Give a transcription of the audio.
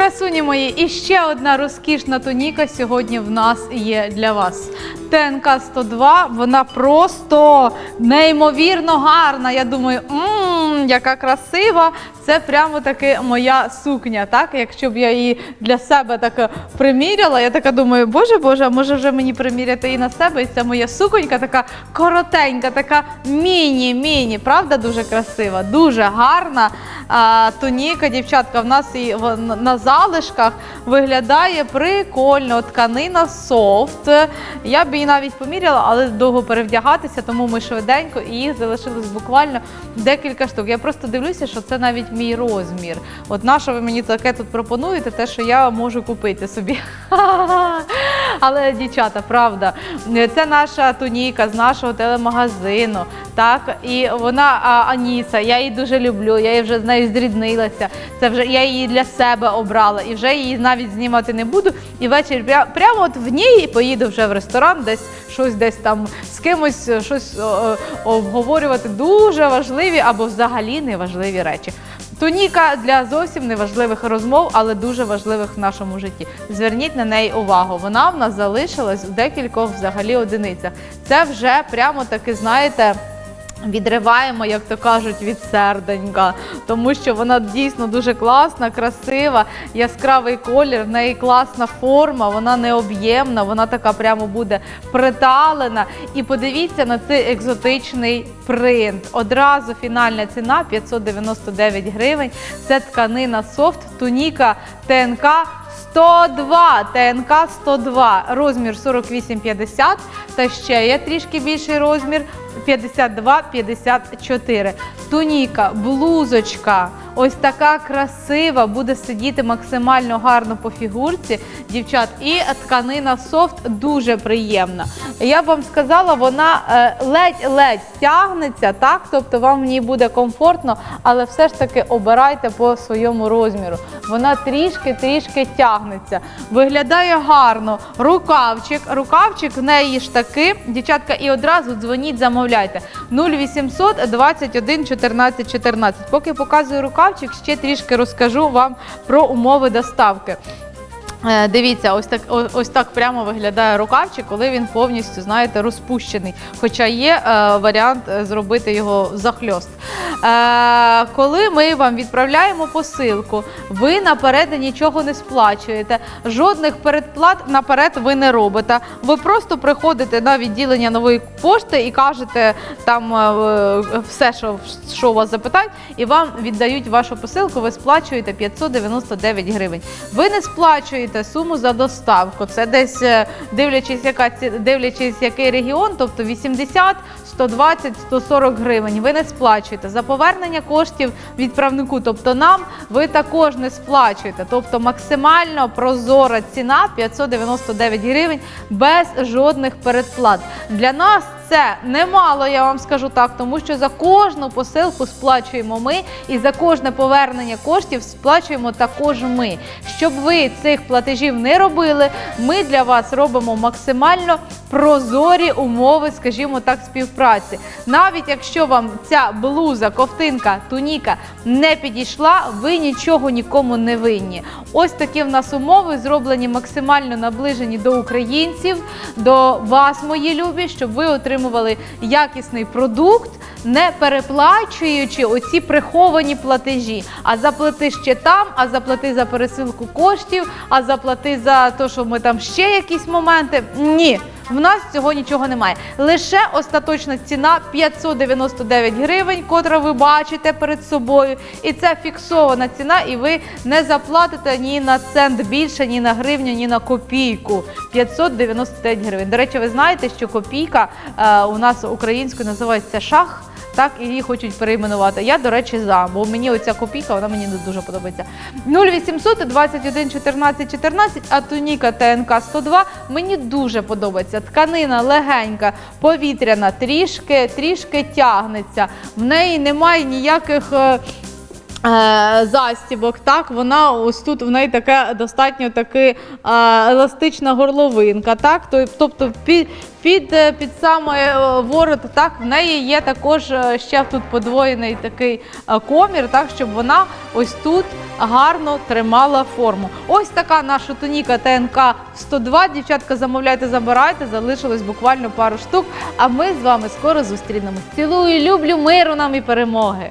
Красуні мої, і ще одна розкішна туніка сьогодні в нас є для вас. ТНК 102, вона просто неймовірно гарна. Я думаю, мм, яка красива. Це прямо таки моя сукня. Так, якщо б я її для себе так приміряла, я така думаю, боже Боже, може вже мені приміряти її на себе. І це моя суконька, така коротенька, така міні-міні. Правда, дуже красива, дуже гарна. А, туніка, дівчатка, в нас і на залишках виглядає прикольно. Тканина софт. Я б її навіть поміряла, але довго перевдягатися, тому ми швиденько і їх залишилось буквально декілька штук. Я просто дивлюся, що це навіть мій розмір. От на що ви мені таке тут пропонуєте, те, що я можу купити собі. Але дівчата, правда, це наша туніка з нашого телемагазину. Так, і вона а, Аніса, я її дуже люблю. Я її вже з нею зріднилася. Це вже я її для себе обрала і вже її навіть знімати не буду. І ввечері пря- прямо от в ній поїду вже в ресторан, десь щось десь там з кимось е, щось о, о, обговорювати. Дуже важливі або взагалі неважливі речі. Туніка для зовсім неважливих розмов, але дуже важливих в нашому житті. Зверніть на неї увагу. Вона в нас залишилась у декількох взагалі одиницях. Це вже прямо таки, знаєте. Відриваємо, як то кажуть, від серденька, тому що вона дійсно дуже класна, красива, яскравий колір, в неї класна форма, вона необ'ємна, вона така прямо буде приталена. І подивіться на цей екзотичний принт. Одразу фінальна ціна 599 гривень. Це тканина софт, туніка ТНК 102, ТНК 102, розмір 48,50 та ще є трішки більший розмір 52-54. Туніка, блузочка, ось така красива, буде сидіти максимально гарно по фігурці, дівчат. І тканина софт дуже приємна. Я б вам сказала, вона е, ледь-ледь тягнеться, так? Тобто вам в ній буде комфортно, але все ж таки обирайте по своєму розміру. Вона трішки-трішки тягнеться. Виглядає гарно. Рукавчик, рукавчик в неї ж таки, дівчатка, і одразу дзвоніть, замовляйте. 0800 21 14 14. Поки показую рукавчик, ще трішки розкажу вам про умови доставки. Е, Дивіться, ось так, ось так прямо виглядає рукавчик, коли він повністю, знаєте, розпущений. Хоча є е, варіант е, зробити його захльост. Е, коли ми вам відправляємо посилку, ви наперед нічого не сплачуєте, жодних передплат наперед ви не робите. Ви просто приходите на відділення нової пошти і кажете там е, все, що, вас запитають, і вам віддають вашу посилку, ви сплачуєте 599 гривень. Ви не сплачуєте суму за доставку. Це десь е, дивлячись, яка дивлячись, який регіон, тобто 80, 120, 140 гривень. Ви не сплачуєте повернення коштів відправнику, тобто нам ви також не сплачуєте. Тобто максимально прозора ціна 599 гривень без жодних передплат. Для нас це немало, я вам скажу так, тому що за кожну посилку сплачуємо ми, і за кожне повернення коштів сплачуємо також ми. Щоб ви цих платежів не робили, ми для вас робимо максимально прозорі умови, скажімо так, співпраці. Навіть якщо вам ця блуза, ковтинка, туніка не підійшла, ви нічого нікому не винні. Ось такі в нас умови зроблені максимально наближені до українців, до вас, мої любі, щоб ви отримували якісний продукт, не переплачуючи оці приховані платежі. А заплати ще там, а заплати за пересилку коштів, а заплати за те, що ми там ще якісь моменти. Ні. В нас цього нічого немає. Лише остаточна ціна 599 гривень, котра ви бачите перед собою. І це фіксована ціна, і ви не заплатите ні на цент більше, ні на гривню, ні на копійку. 599 гривень. До речі, ви знаєте, що копійка е, у нас українською називається шах. Так, її хочуть перейменувати. Я, до речі, за, бо мені оця копійка, вона мені не дуже подобається. 0800 21 14 14, а ТНК 102 мені дуже подобається. Тканина легенька, повітряна, трішки, трішки тягнеться. В неї немає ніяких. Е, Застібок, так, вона ось тут в неї така достатньо таки е, еластична горловинка, так, то- тобто під, під, е, під саме ворот. Так, в неї є також ще тут подвоєний такий комір, так, щоб вона ось тут гарно тримала форму. Ось така наша туніка ТНК 102. Дівчатка, замовляйте, забирайте. Залишилось буквально пару штук. А ми з вами скоро зустрінемось. Цілую, люблю, миру нам і перемоги.